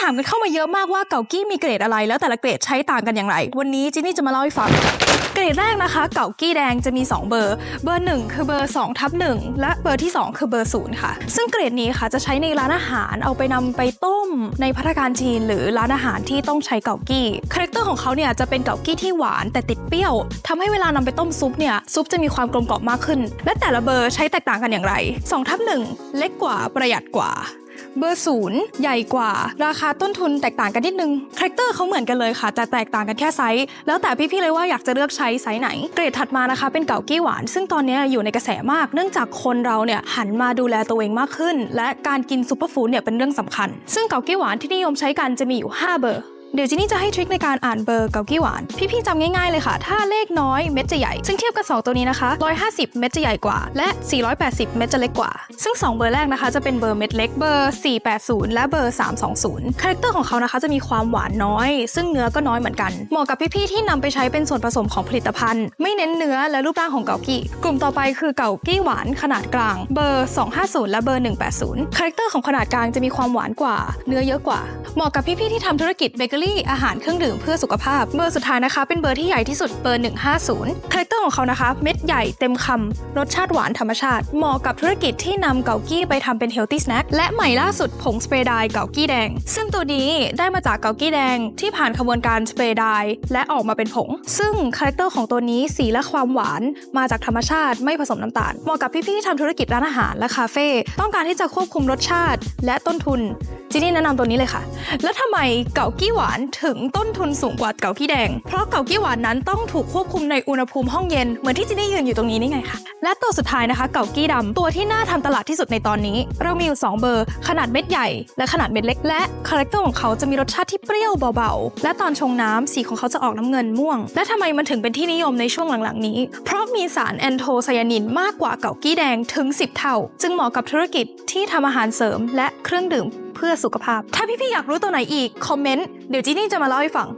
ถามกันเข้ามาเยอะมากว่าเกากี้มีเกรดอะไร แล้วแต่ละเกรดใช้ต่างกันอย่างไร วันนี้จินนี่จะมาเล่าให้ฟัง เกรดแรกนะคะ เกากี้แดงจะมี 2 เบอร์ เบอร์ 1 คือเบอร์2ทับ1และเบอร์ที่ 2 คือเบอร์0ค่ะ ซึ่งเกรดนี้ค่ะจะใช้ในร้านอาหารเอาไปนำไปต้มในพัตตารจีน หรือร้านอาหารที่ต้องใช้เกากี้ คาแรคเตอร์ของเขาเนี่ยจะเป็นเกากี้ที่หวานแต่ติดเปรี้ยวทำให้เวลานำไปต้มซุปเนี่ยซุปจะมีความกลมกล่อมมากขึ้น และแต่ละเบอร์ใช้แตกต่างกันอย่างไร2ทับ1เล็กกว่าประหยัดกว่า เบอร์ศูนย์ใหญ่กว่า ราคาต้นทุนแตกต่างกันนิดนึงคาแรคเตอร์เขาเหมือนกันเลยค่ะ จะแตกต่างกันแค่ไซส์ แล้วแต่พี่ๆเลยว่าอยากจะเลือกใช้ไซส์ไหน เกรดถัดมานะคะ เป็นเก่ากี้หวาน ซึ่งตอนนี้อยู่ในกระแสมาก เนื่องจากคนเราเนี่ยหันมาดูแลตัวเองมากขึ้น และการกินซูเปอร์ฟู้ดเนี่ยเป็นเรื่องสำคัญ ซึ่งเก่ากี้หวานที่นิยมใช้กันจะมีอยู่ 5 เบอร์ เดี๋ยวจินี่จะให้ทริคในการอ่านเบอร์เกากี้หวาน พี่ๆจำง่ายๆเลยค่ะ ถ้าเลขน้อยเม็ดจะใหญ่ ซึ่งเทียบกับ 2 ตัวนี้นะคะ 150 เม็ดจะใหญ่กว่า และ 480 เม็ดจะเล็กกว่า ซึ่ง 2 เบอร์แรกนะคะจะเป็นเบอร์เม็ดเล็กเบอร์ 480 และเบอร์ 320 คาแรคเตอร์ของเขานะคะจะมีความหวานน้อย ซึ่งเนื้อก็น้อยเหมือนกัน เหมาะกับพี่ๆที่นำไปใช้เป็นส่วนผสมของผลิตภัณฑ์ ไม่เน้นเนื้อและรูปร่างของเกากี้กลุ่มต่อไปคือเกากี้หวานขนาดกลาง เบอร์ 250 และเบอร์ 180 คาแรคเตอร์ของขนาดกลางจะมีความหวานกว่า เนื้อเยอะกว่า เหมาะกับพี่ๆที่ทำธุรกิจเบเกอรี่อาหารเครื่องดื่มเพื่อสุขภาพ เบอร์สุดท้ายนะคะ เป็นเบอร์ที่ใหญ่ที่สุดเบอร์ 150คาแรคเตอร์ของเขานะคะ เม็ดใหญ่เต็มคำรสชาติหวานธรรมชาติ เหมาะกับธุรกิจที่นำเกากี้ไปทำเป็นเฮลตี้สแน็คและใหม่ล่าสุดผงสเปรย์ดร์เกากี้แดง ซึ่งตัวนี้ได้มาจากเกากี้แดงที่ผ่านขบวนการสเปรย์ดร์และออกมาเป็นผง ซึ่งคาแรคเตอร์ของตัวนี้สีและความหวานมาจากธรรมชาติไม่ผสมน้ำตาลเหมาะกับพี่ๆที่ทำธุรกิจร้านอาหารและคาเฟ่ต้องการที่จะควบคุมรสชาติและต้นทุนจินนี่แนะนำตัวนี้เลยค่ะ แล้วทำไมเกากี้หวานถึงต้นทุนสูงกว่าเกากี้แดง เพราะเกากี้หวานนั้นต้องถูกควบคุมในอุณหภูมิห้องเย็น เหมือนที่จินนี่ยืนอยู่ตรงนี้นี่ไงค่ะ และตัวสุดท้ายนะคะ เกากี้ดำตัวที่น่าทำตลาดที่สุดในตอนนี้ เรามีอยู่ 2 เบอร์ ขนาดเม็ดใหญ่ และขนาดเม็ดเล็ก และคาแรคเตอร์ของเขาจะมีรสชาติที่เปรี้ยวเบาๆ และตอนชงน้ำสีของเขาจะออกน้ำเงินม่วง และทำไมมันถึงเป็นที่นิยมในช่วงหลังๆนี้ เพราะมีสารแอนโทไซยานินมากกว่าเกากี้แดงถึง 10 เท่า จึงเหมาะกับธุรกิจที่ทำอาหารเสริมและเครื่องดื่ม เพื่อสุขภาพ ถ้าพี่ๆอยากรู้ตัวไหนอีก คอมเมนต์ เดี๋ยวจีนี่จะมาเล่าให้ฟัง